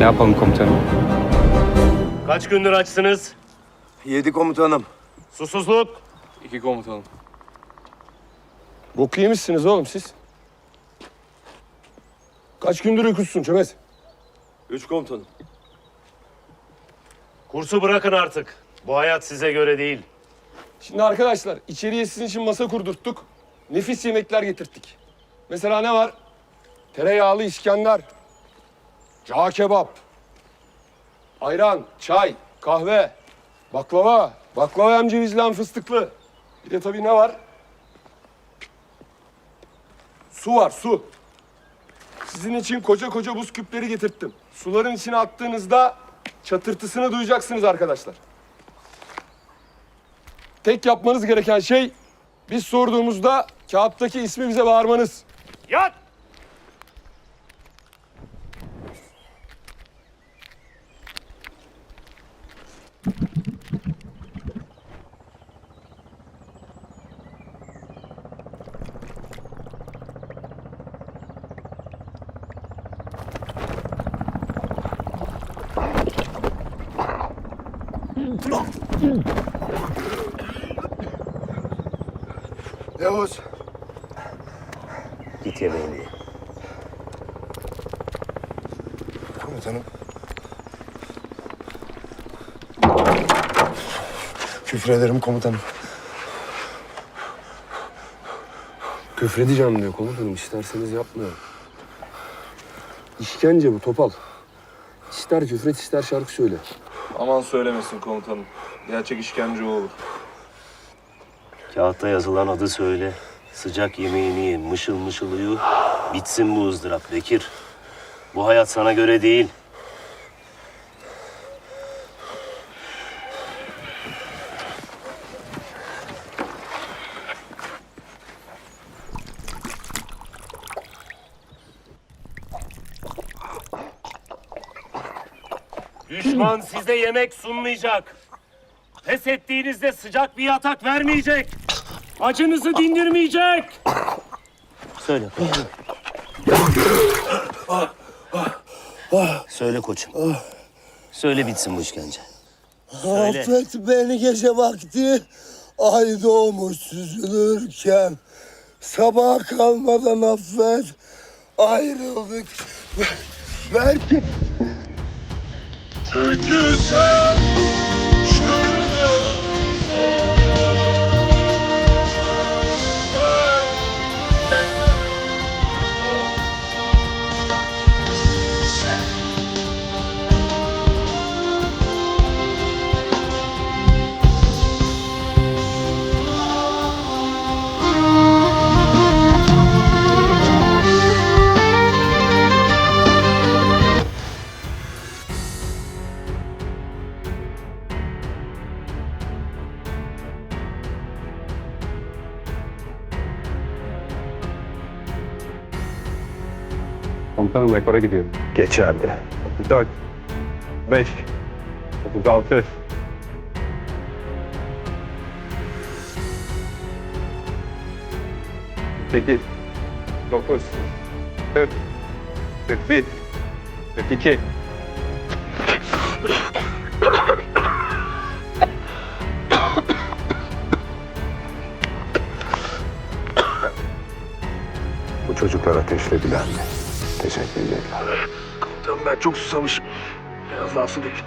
Ne yapalım komutanım? Kaç gündür açsınız? Yedi komutanım. Susuzluk. İki komutanım. Boku yemişsiniz oğlum siz. Kaç gündür uykusuzsun Çömez? Üç komutanım. Kursu bırakın artık. Bu hayat size göre değil. Şimdi arkadaşlar içeriye sizin için masa kurdurttuk. Nefis yemekler getirttik. Mesela ne var? Tereyağlı İskender. Cağ kebap. Ayran, çay, kahve, baklava. Baklava hem cevizli hem fıstıklı. Bir de tabii ne var? Su var, su. Sizin için koca koca buz küpleri getirttim. Suların içine attığınızda çatırtısını duyacaksınız arkadaşlar. Tek yapmanız gereken şey biz sorduğumuzda kağıttaki ismi bize bağırmanız. Yat! Yavuz. Git yemeğini ye. Komutanım. Küfrederim komutanım. Küfredeceğim diyor komutanım. İsterseniz yapmıyor. İşkence bu topal. İster küfret ister şarkı söyle. Aman söylemesin komutanım. Gerçek işkence o olur. Kağıtta yazılan adı söyle. Sıcak yemeğini ye, mışıl mışıl uyu. Bitsin bu ızdırap Bekir. Bu hayat sana göre değil. Düşman size yemek sunmayacak. Pes ettiğinizde sıcak bir yatak vermeyecek. Acınızı dindirmeyecek. Söyle koçum. Söyle koçum. Söyle bitsin bu işkence. Söyle. Affet beni gece vakti ay doğmuş süzülürken sabah kalmadan affet ayrıldık belki Take yourself! Komutanım rekora gidiyor. Geç abi. 4, 5, 36, 8, 9, 40, 41, 42. Bu çocuklar ateşlediler mi? Teşekkür ederim. Komutanım ben çok susamışım. Biraz daha su dökün.